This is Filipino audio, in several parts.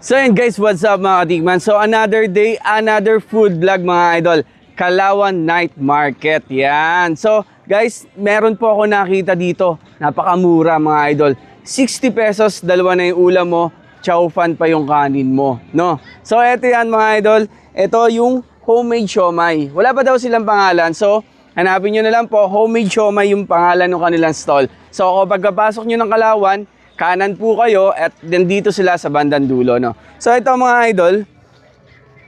So yun guys, what's up mga katikman? So another day, another food vlog mga idol. Kalawan Night Market. Yan. So guys, meron po ako nakita dito. Napakamura mga idol. 60 pesos, dalawa na yung ulam mo. Chow fan pa yung kanin mo. No? So eto yan mga idol. Ito yung homemade siomay. Wala pa daw silang pangalan. So hanapin nyo na lang po, homemade siomay yung pangalan ng kanilang stall. So kapag kapasok nyo ng Kalawan, kanan po kayo at dito sila sa bandang dulo. No? So ito mga idol,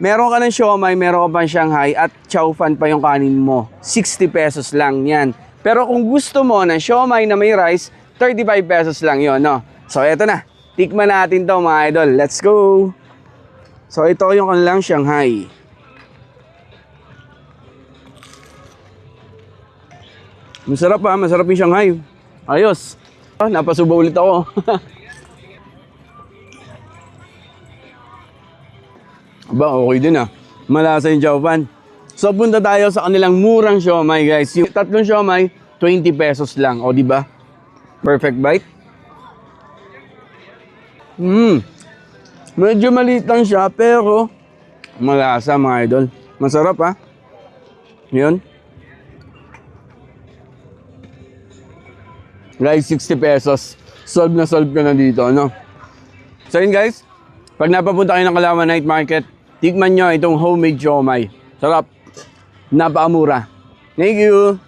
meron ka ng siomay, meron ka pang Shanghai at chow fan pa yung kanin mo. 60 pesos lang yan. Pero kung gusto mo ng siomay na may rice, 35 pesos lang yon no? So ito na, tikman natin to mga idol. Let's go! So ito yung kanilang Shanghai. Masarap ha, masarap yung Shanghai. Ayos. Ah, napasuba ulit ako. Aba, okay din ah. Malasa yung fan. So punta tayo sa kanilang murang siomay guys. Yung tatlong siomay, 20 pesos lang. O di ba? Perfect bite. Hmm. Medyo maliit lang siya pero malasa mga idol. Masarap ha. Yun. Guys, 60 pesos. Solve na solve ka na dito, no? So yun guys, pag napapunta kayo ng Kalaman Night Market, tikman nyo itong homemade siomay. Sarap. Napakamura. Thank you.